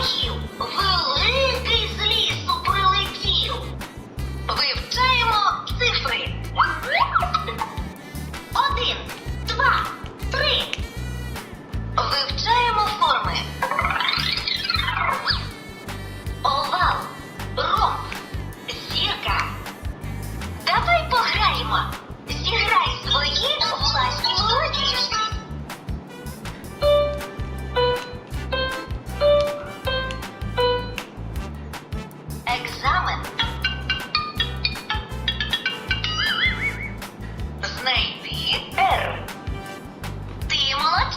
ворогів. Великий з лісу прилетів. Вивчаємо цифри.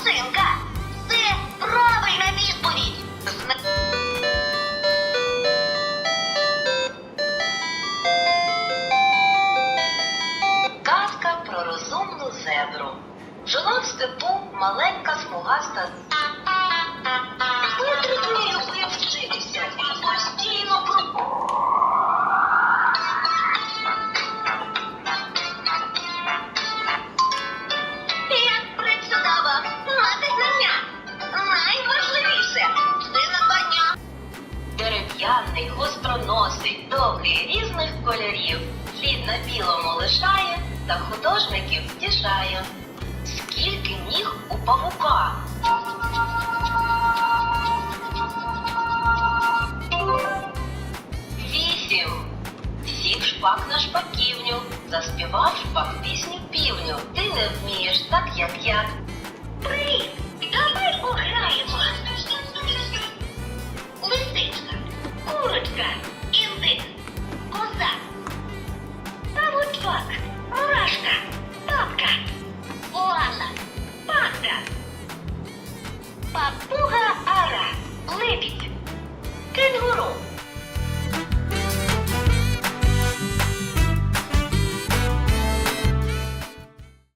Молодчинка. Це правильна відповідь. Зна... Казка про розумну зебру. Жила в степу маленька смугаста. Дерев'яний, гостроносий, довгий різних кольорів. Слід на білому лишає та художників втішає. Скільки ніг у павука? Вісім. Сів шпак на шпаківню, заспівав шпак пісню півню. Ти не вмієш так, як Кішка, індик, коза, павучок, мурашка, бабка, оала, панда, папуга ара, лебідь, кенгуру.